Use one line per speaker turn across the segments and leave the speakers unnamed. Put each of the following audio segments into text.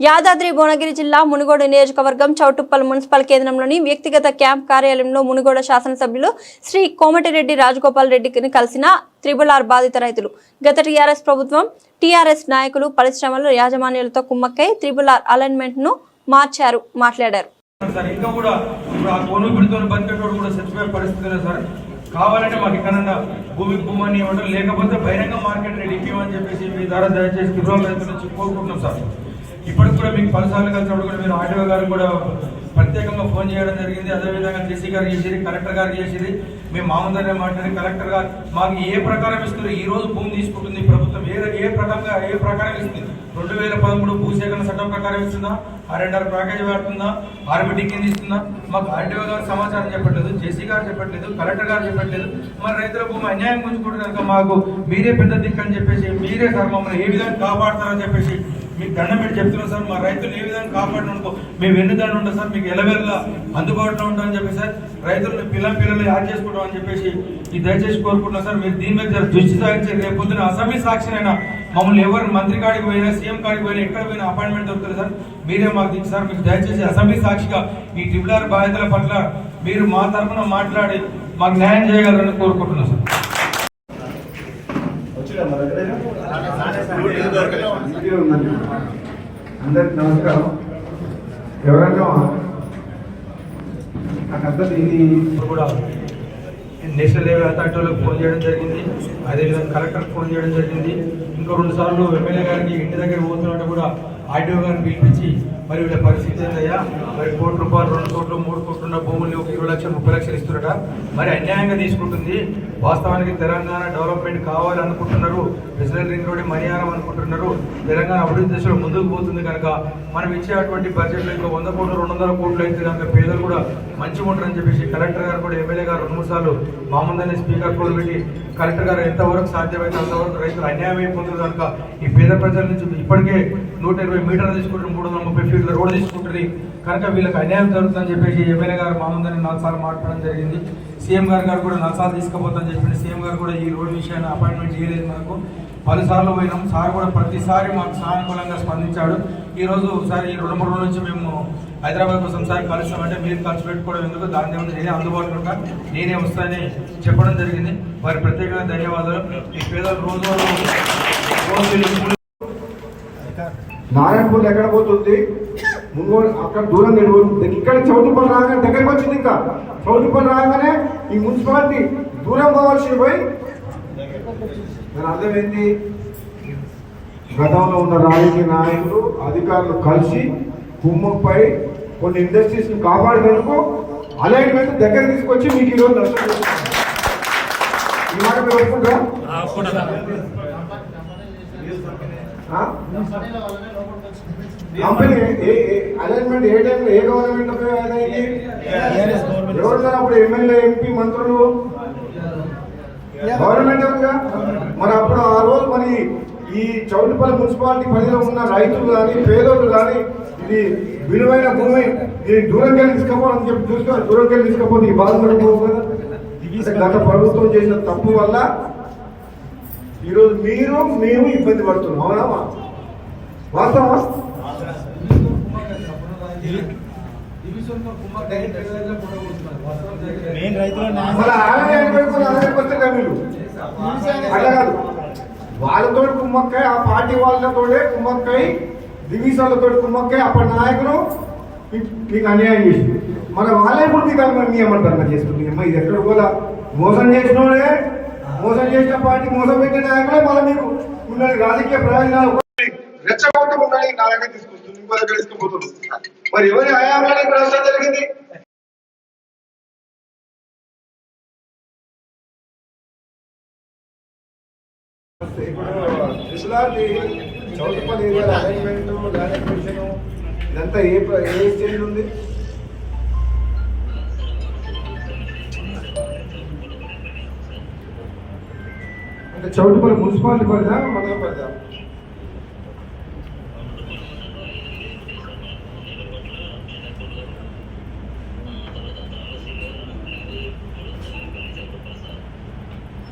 యాదాద్రి భువనగిరి జిల్లా మునుగోడు నియోజకవర్గం చౌటుప్పల్ మున్సిపల్ కేంద్రంలోని వ్యక్తిగత క్యాంప్ కార్యాలయంలో మునుగోడు శాసనసభ్యులు శ్రీ కోమటిరెడ్డి రాజగోపాల్ రెడ్డిని కలిసిన త్రిబుల్ ఆర్ బాధిత రైతులు. గత టీఆర్ఎస్ ప్రభుత్వం టీఆర్ఎస్ నాయకులు పరిశ్రమలు యాజమాన్యాలతో కుమ్మక్కై త్రిబుల్ ఆర్ అలైన్మెంట్ను మార్చారు మాట్లాడారు
కావాలంటే మాకు ఎక్కడన్నా భూమి భూమని ఇవ్వడం లేకపోతే బహిరంగ మార్కెట్ రేట్ ఇవ్వమని చెప్పేసి మీ ద్వారా దయచేసి కిలోల కోరుకుంటున్నాం సార్. ఇప్పటికి కూడా మీకు పలుసార్లు కలిసినప్పుడు కూడా మీరు ఆర్డీఓ గారు కూడా ప్రత్యేకంగా ఫోన్ చేయడం జరిగింది. అదేవిధంగా డీసీ గారు చేసేది కలెక్టర్ గారు చేసేది మేము మామూలుగానే మాట్లాడి కలెక్టర్ గారు మాకు ఏ ప్రకారం ఇస్తుంది ఈ రోజు భూమి తీసుకుంటుంది ప్రభుత్వం. ఏ ఏ ప్రకారంగా ఏ ప్రకారం ఇస్తుంది? రెండు వేల పదమూడు భూసేకరణ చట్టం ప్రకారం ఇస్తుందా? ఆర్ఎన్ఆర్ ప్యాకేజ్ పెడుతుందా ఆర్బిటీ కింద ఇస్తుందా? మాకు ఆర్టీఓ గారు సమాచారం చెప్పట్లేదు జేసీ గారు చెప్పట్లేదు కలెక్టర్ గారు చెప్పట్లేదు. మరి రైతుల భూమి అన్యాయం గుంజుకుంటే కనుక మాకు మీరే పెద్ద దిక్కు అని చెప్పేసి మీరే సార్ మమ్మల్ని ఏ విధంగా కాపాడతారని చెప్పేసి మీకు దండం పెట్టి చెప్తున్నాం సార్ మా రైతులు ఏ విధంగా కాపాడిననుకో మేము ఎన్ని దండ ఉంటాం సార్ మీకు ఎలవేళ్ళ అందుబాటులో ఉంటామని చెప్పి సార్ రైతులను పిల్ల పిల్లలు యాడ్ చేసుకుంటాం అని చెప్పేసి ఈ దయచేసి కోరుకుంటున్నాం సార్ మీరు దీని మీద జర దృష్టి సాగించి రేపు పొద్దున అసెంబ్లీ సాక్షినైనా మమ్మల్ని ఎవరు మంత్రి కాడికి పోయినా సీఎం కాడికి పోయినా ఎక్కడ పోయినా అపాయింట్మెంట్ దొరుకుతుంది సార్ మీరే మాకు దిక్కు సార్ మీకు దయచేసి అసెంబ్లీ సాక్షిగా ఈ ట్రిబుల్ బాధితుల పట్ల మీరు మా తరఫున మాట్లాడి మాకు న్యాయం చేయగలరని కోరుకుంటున్నాం సార్.
అందరికి నమస్కారం. ఎవరైనా నాకు అర్థం ఇది
ఇప్పుడు కూడా నేషనల్ లెవెల్ అథారిటీలకు ఫోన్ చేయడం జరిగింది. అదేవిధంగా కలెక్టర్కి ఫోన్ చేయడం జరిగింది. ఇంకో రెండు సార్లు ఎమ్మెల్యే గారికి ఇంటి దగ్గర పోతున్నట్టు కూడా ఆర్టీఓ గారిని పిలిపించి మరి వీళ్ళ పరిస్థితి ఏంటయ్యా మరి కోటి రూపాయలు రెండు కోట్లు మూడు కోట్లు ఉన్న ఒక ఇరవై లక్షలు ముప్పై లక్షలు ఇస్తున్నట మరి అన్యాయంగా తీసుకుంటుంది. వాస్తవానికి తెలంగాణ డెవలప్మెంట్ కావాలనుకుంటున్నారు. ప్రెసిడెంట్ రింగ్ రోడ్ మణియారం అనుకుంటున్నారు. తెలంగాణ అభివృద్ధి దశలో ముందుకు పోతుంది కనుక మనం ఇచ్చేటువంటి బడ్జెట్లో ఇంకా వంద కోట్లు రెండు వందల కోట్లు అయితే కనుక పేదలు కూడా మంచిగా ఉంటారని చెప్పేసి కలెక్టర్ గారు కూడా ఎమ్మెల్యే గారు రెండు మూడు సార్లు మామూలుగానే స్పీకర్ కూడా పెట్టి కలెక్టర్ గారు ఎంతవరకు సాధ్యమైతే అంతవరకు రైతులు అన్యాయం అయిపోతుంది కనుక ఈ పేద ప్రజల నుంచి ఇప్పటికే నూట ఇరవై మీటర్లు తీసుకుంటారు మూడు వందల ముప్పై ఫీట్ల రోడ్ తీసుకుంటుంది కనుక వీళ్ళకి అన్యాయం జరుగుతుందని చెప్పేసి ఎమ్మెల్యే గారు మామూలుగానే నాలుగు సార్లు మాట్లాడడం జరిగింది. సీఎం గారు గారు కూడా నాలుగు సార్లు తీసుకుపోతామని చెప్పి సీఎం గారు కూడా ఈ రోడ్డు విషయాన్ని అపాయింట్మెంట్ చేయలేదు మనకు పలుసార్లు పోయినాం. సార్ కూడా ప్రతిసారి మాకు సానుకూలంగా స్పందించాడు. ఈరోజు సార్ ఒకసారి ఈ రెండు మూడు రోజుల నుంచి మేము హైదరాబాద్ కోసం సార్ కలుస్తామంటే మీరు ఖర్చు పెట్టుకోవడం ఎందుకు? దాని ఏముంది నేనే అందుబాటులో ఉంటా నేనే వస్తానని చెప్పడం జరిగింది. వారి ప్రత్యేకంగా ధన్యవాదాలు. ఈ పేదలు రోజు రోజు నారాయణ కూలి
ఎక్కడ పోతుంది? ముందు అక్కడ దూరం ఇక్కడ చౌటుపల్లి రాగానే దగ్గరికి వచ్చింది ఇంకా. చౌటుపల్లి రాగానే ఈ మున్సిపాలిటీ దూరం పోవాల్సి పోయి. దాని అర్థం గతంలో ఉన్న రాజకీయ నాయకులు అధికారులు కలిసి కుమ్మపై కొన్ని ఇండస్ట్రీస్ని కాపాడేందుకు అలైన్మెంట్ దగ్గర తీసుకొచ్చి మీకు ఈరోజు నష్టం ఈ మాట మీరు ఒప్పుకుంటారా? కంపెనీ అలైన్మెంట్ ఏ టైంలో ఏ గవర్నమెంట్ ఎవరు సార్ అప్పుడు ఎమ్మెల్యే ఎంపీ మంత్రులు? గవర్నమెంట్ మరి అప్పుడు ఆ రోజు మరి ఈ చౌటుపల్లి మున్సిపాలిటీ పరిధిలో ఉన్న రైతులు కానీ పేదోళ్ళు కానీ ఇది విలువైన భూమి ఇది దూరం వెళ్ళి తీసుకపోవాలని చెప్పి చూసుకో దూరం వెళ్ళి తీసుకపోతే ఈ అంటే గత ప్రభుత్వం చేసిన తప్పు వల్ల ఈరోజు మీరు మేము ఇబ్బంది పడుతున్నాం. అవునా వాస్తవా మీరు? అట్లా కాదు. వాళ్ళతో కుమ్మక్కై ఆ పార్టీ వాళ్ళతోనే కుమ్మక్కై దివీసాలతో కుమ్మక్కై అప్పటి నాయకులు మీకు అన్యాయం చేసింది. మన వాళ్ళే ఇప్పుడు మీకు మీ అమ్మంటారు చేసుకుంటుంది అమ్మ ఇది ఎక్కడ కూడా మోసం చేసినోడే మోసం చేసిన పార్టీ మోసం పెట్టిన నాయకులే మళ్ళీ మీకు మిమ్మల్ని రాజకీయ ప్రయోజనాలు నా దగ్గర తీసుకొస్తుంది ఇంకో దగ్గర తీసుకుపోతుంది. మరి ఎవరి హయాంలో నష్టం జరిగింది? చౌటుపల్లి ఏరియా అలైన్మెంట్ డైరెక్షన్ ఇదంతా ఏ ఏ స్టేజ్ ఉంది? చౌటుపల్లి మున్సిపాలిటీ పరిధా మండల పరిధా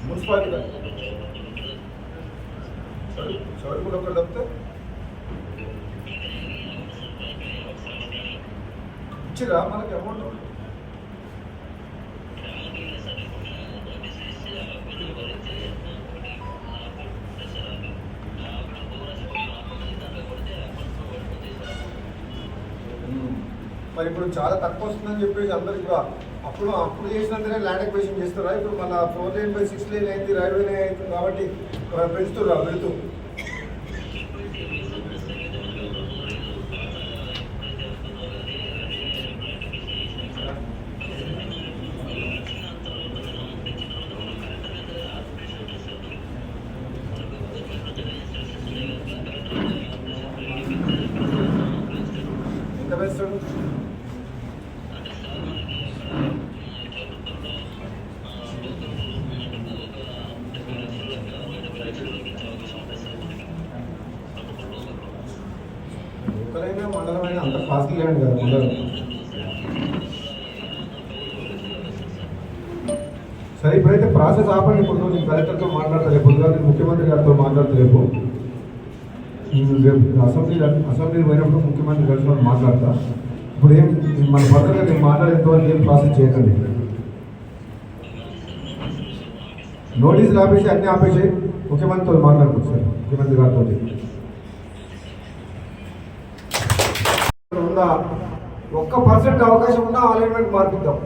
మున్సిపాలిటీ చౌటుపల్లి ఒకటి తప్పితే? ఇచ్చిరా మనకి అమౌంట్ మరి ఇప్పుడు చాలా తక్కువ వస్తుందని చెప్పేసి అందరు ఇప్పుడు అప్పుడు అప్పుడు చేసినంతనే ల్యాండ్ ఎక్వేషన్ చేస్తారా ఇప్పుడు మన four line by six line అయింది రైల్వే అవుతుంది కాబట్టి పెంచుతురా వెళ్తూ. ఎంత పెంచుతాడు మండలం అయినా అంత ఫాస్ట్ ల్యాండ్ కదా మండలం. సరే ఇప్పుడైతే ప్రాసెస్ ఆపండి ఇప్పుడు నేను కలెక్టర్తో మాట్లాడతా రేపు నేను ముఖ్యమంత్రి గారితో మాట్లాడతా రేపు. రేపు అసెంబ్లీ అసెంబ్లీ పోయినప్పుడు ముఖ్యమంత్రి గారితో మాట్లాడతా. ఇప్పుడు ఏం మన పక్కన నేను మాట్లాడేంత వరకు ఏం ప్రాసెస్ చేయకండి. నోటీసులు ఆపేసి అన్ని ఆపేసి ముఖ్యమంత్రితో మాట్లాడుకోవచ్చు సార్. ముఖ్యమంత్రి గారితో ఉందా? ఒక్క పర్సెంట్ అవకాశం ఉన్నా అలైన్మెంట్ మార్పిద్దాం.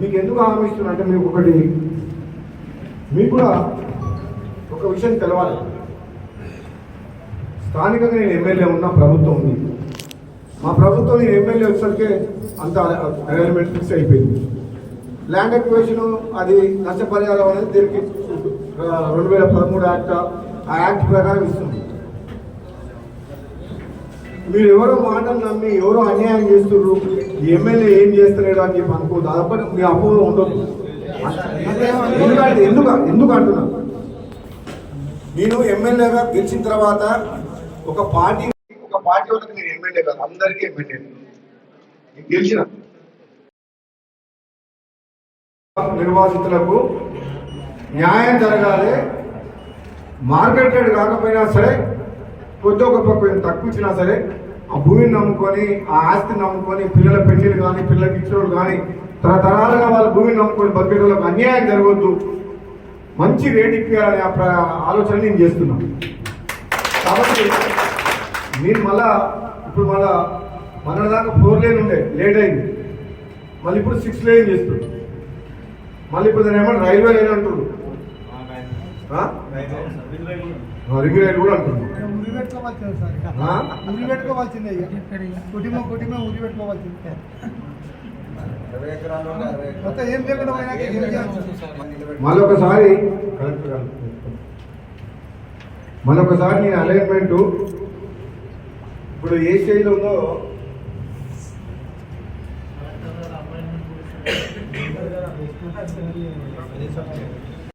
మీకు ఎందుకు హామీ అంటే మీకు ఒకటి మీకు కూడా ఒక విషయం తెలవాలి. స్థానికంగా నేను ఎమ్మెల్యే ఉన్నా ప్రభుత్వం ఉంది. మా ప్రభుత్వం నేను ఎమ్మెల్యే వచ్చేసరికి అంత అలైన్మెంట్ ఫిక్స్ అయిపోయింది. ల్యాండ్ ఎక్వేషన్ అది నష్టపరిహారం అనేది దీనికి రెండు వేల పదమూడు యాక్ట్ ఆ యాక్ట్ ప్రకారం ఇస్తుంది మీరు ఎవరో మాటలు నమ్మి ఎవరో అన్యాయం చేస్తున్నారు ఎమ్మెల్యే ఏం చేస్తలేడు అని చెప్పి అనుకో దాదాపు మీ అపోహ ఉండదు ఎందుకంటే ఎందుకు ఎందుకు అంటున్నా నేను ఎమ్మెల్యేగా గెలిచిన తర్వాత ఒక పార్టీ ఒక పార్టీ వాళ్ళకి నేను ఎమ్మెల్యే కాదు అందరికీ ఎమ్మెల్యే. నేను గెలిచిన. నిర్వాసితులకు న్యాయం జరగాలి. మార్కెట్ రేట్ కాకపోయినా సరే కొద్ది ఒక కొంచెం తక్కువ ఇచ్చినా సరే ఆ భూమిని నమ్ముకొని ఆ ఆస్తిని నమ్ముకొని పిల్లల పెళ్ళిలు కానీ పిల్లలకి ఇచ్చిన కానీ తరతరాలుగా వాళ్ళ భూమిని నమ్ముకొని బతికే వాళ్ళకి అన్యాయం జరగవద్దు మంచి రేట్ ఇప్పించాలనే ఆలోచన నేను చేస్తున్నాను కాబట్టి నేను మళ్ళా ఇప్పుడు మళ్ళా మన దాకా ఫోర్ లేన్ ఉండే లేట్ అయింది. మళ్ళీ ఇప్పుడు సిక్స్ లేన్ చేస్తుంది మళ్ళీ ఇప్పుడు దాని ఏమన్నా రైల్వే లైన్ అంటున్నారు రింగ్ కూడా అంటున్నారు
ఉరి పెట్టుకోవాల్సిందే సార్? ఉరి కుటుంబం కుటుంబం ఉరి మొత్తం ఏం లేకుండా
నేను అలైన్మెంట్ ఇప్పుడు ఏ స్టేజ్లో ఉందో